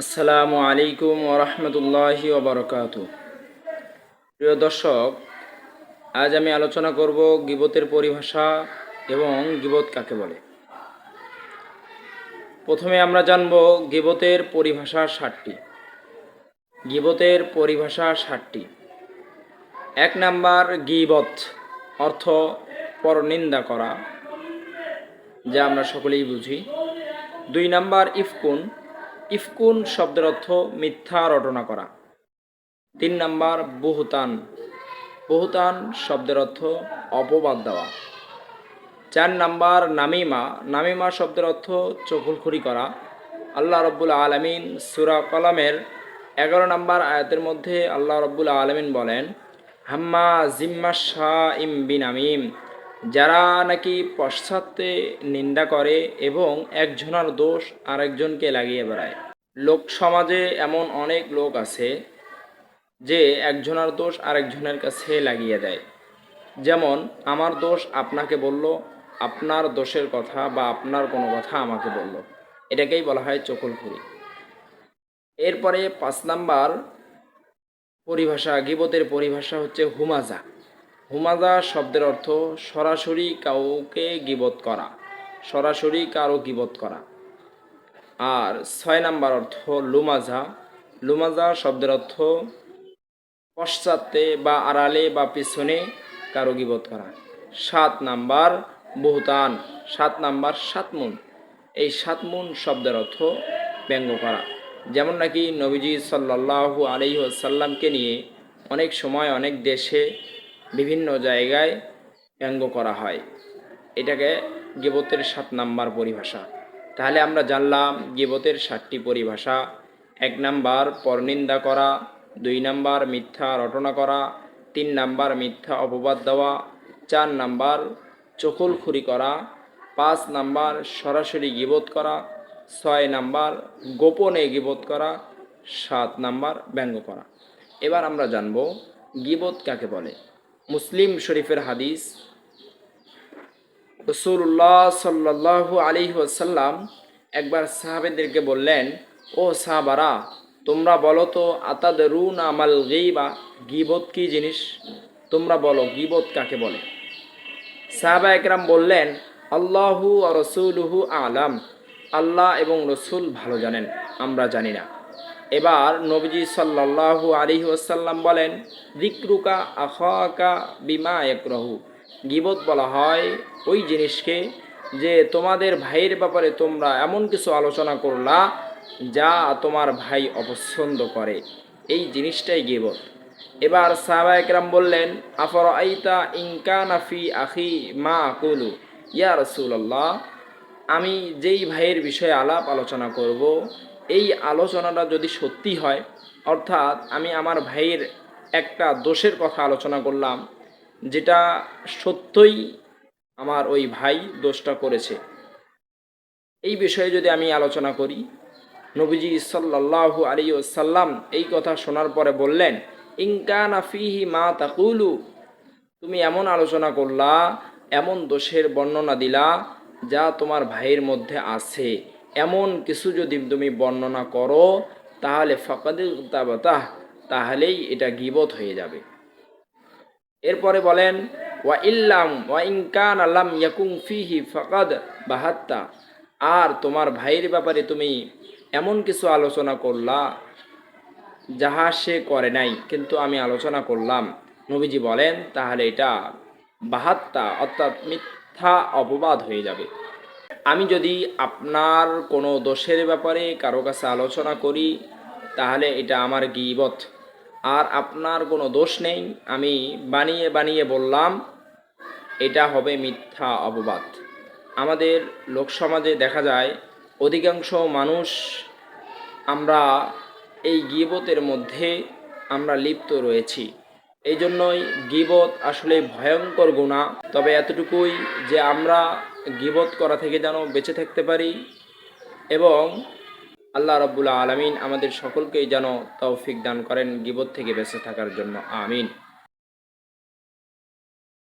আসসালামু আলাইকুম ওরহমতুল্লাহি ওবরকাত প্রিয় দর্শক, আজ আমি আলোচনা করব গিবতের পরিভাষা এবং গিবত কাকে বলে। প্রথমে আমরা জানব গিবতের পরিভাষা ষাটটি। গিবতের পরিভাষা ষাটটি। এক নাম্বার, গিবত, অর্থ পরনিন্দা করা, যা আমরা সকলেই বুঝি। দুই নাম্বার, ইফকুন ইফকুন শব্দের অর্থ মিথ্যা রটনা করা। তিন নাম্বার, বহুতান। বহুতান শব্দের অর্থ অপবাদ দেওয়া। চার নাম্বার, নামিমা। নামিমা শব্দের অর্থ চকুলখুরি করা। আল্লাহ রব্বুল আলমিন সুরা কলামের এগারো নাম্বার আয়াতের মধ্যে আল্লাহ রব্বুল আলমিন বলেন, হাম্মা জিম্মা শাহ ইম বিন আমিম যারা নাকি পশ্চাতে নিন্দা করে এবং একজনের দোষ আরেকজনকে লাগিয়ে বেড়ায়। লোক সমাজে এমন অনেক লোক আছে যে একজনের দোষ আরেকজনের কাছে লাগিয়ে দেয়। যেমন, আমার দোষ আপনাকে বলল, আপনার দোষের কথা বা আপনার কোনো কথা আমাকে বলল। এটাকেই বলা হয় চকুলখুরি। এরপরে পাঁচ নাম্বার পরিভাষা, গিবতের পরিভাষা হচ্ছে হুমাজা। হুমাজা শব্দের অর্থ সরাসরি কাউকে গিবত করা, সরাসরি কারও গিবত করা। আর ছয় নাম্বার অর্থ লুমাজা লুমাজা শব্দের অর্থ পশ্চাতে বা আড়ালে বা পিছনে কারও গিবত করা। সাত নাম্বার বহুতান, সাত নাম্বার সাতমুন এই সাতমুন শব্দের অর্থ ব্যঙ্গ করা। যেমন নাকি নবীজি সাল্লাহু আলহি সাল্লামকে নিয়ে অনেক সময় অনেক দেশে বিভিন্ন জায়গায় ব্যঙ্গ করা হয়। এটাকে গিবতের সাত নাম্বার পরিভাষা। তাহলে আমরা জানলাম গিবতের সাতটি পরিভাষা। এক নাম্বার পরনিন্দা করা, দুই নাম্বার মিথ্যা রটনা করা, তিন নাম্বার মিথ্যা অপবাদ দেওয়া, চার নাম্বার চকুলখুরি করা, পাঁচ নাম্বার সরাসরি গিবত করা, ছয় নাম্বার গোপনে গিবত করা, সাত নাম্বার ব্যঙ্গ করা। এবার আমরা জানব গিবত কাকে বলে। মুসলিম শরীফের হাদিস। রসুল্লাহ সাল্লাহু আলী একবার সাহাবেদেরকে বললেন, ও সাহাবারা, তোমরা বলো তো আতাদ রুন আমাল গেইবা গিবত কি জিনিস? তোমরা বলো, গিবত কাকে বলে? সাহাবা একরাম বললেন, আল্লাহু রসুলহু আলাম। আল্লাহ এবং রসুল ভালো জানেন, আমরা জানি না। এবার নবীজি সাল্লাহু আলী ওসাল্লাম বলেন দিকরুকা আখাকা বিমা একরহু গিবত বলা হয় ওই জিনিসকে যে তোমাদের ভাইয়ের ব্যাপারে তোমরা এমন কিছু আলোচনা করলা যা তোমার ভাই অপছন্দ করে। এই জিনিসটাই গিবত। এবার সাহাবা একরাম বললেন আফর আইতা ইনকানাফি আখি মা আকুলু? ইয়া রসুল্লাহ আমি যেই ভাইয়ের বিষয়ে আলাপ আলোচনা করব এই আলোচনাটা যদি সত্যি হয়, অর্থাৎ আমি আমার ভাইয়ের একটা দোষের কথা আলোচনা করলাম, যেটা সত্যই আমার ওই ভাই দোষটা করেছে। এই বিষয়ে যদি আমি আলোচনা করি, নবীজি সাল্লাহু আলী সাল্লাম এই কথা শোনার পরে বললেন ইনকান আফিহি মা তাকুলু তুমি এমন আলোচনা করলা, এমন দোষের বর্ণনা দিলা যা তোমার ভাইয়ের মধ্যে আছে। এমন কিছু যদি তুমি বর্ণনা করো, তাহলে ফকাদিল তাহলেই এটা গিবত হয়ে যাবে। এরপরে বলেন, ওয়া ইল্লাম ওয়া ইনকান আল্লাম ইয়াকুং ফিহি ফকাদ বাহাত্তা। আর তোমার ভাইয়ের ব্যাপারে তুমি এমন কিছু আলোচনা করলা, যাহা সে করে নাই, কিন্তু আমি আলোচনা করলাম। নবীজি বলেন, তাহলে এটা বাহাত্তা, অর্থাৎ মিথ্যা অপবাদ হয়ে যাবে। আমি যদি আপনার কোনো দোষের ব্যাপারে কারও কাছে আলোচনা করি, তাহলে এটা আমার গিবত। আর আপনার কোনো দোষ নেই, আমি বানিয়ে বানিয়ে বললাম, এটা হবে মিথ্যা অপবাদ। আমাদের লোকসমাজে দেখা যায়, অধিকাংশ মানুষ আমরা এই গিবতের মধ্যে আমরা লিপ্ত রয়েছি। এই জন্যই গিবত আসলে ভয়ঙ্কর গুণা। তবে এতটুকুই যে আমরা গিবত করা থেকে যেন বেঁচে থাকতে পারি এবং আল্লাহ রব্বুল্লা আলমিন আমাদের সকলকেই যেন তৌফিক দান করেন গিবত থেকে বেঁচে থাকার জন্য। আমিন।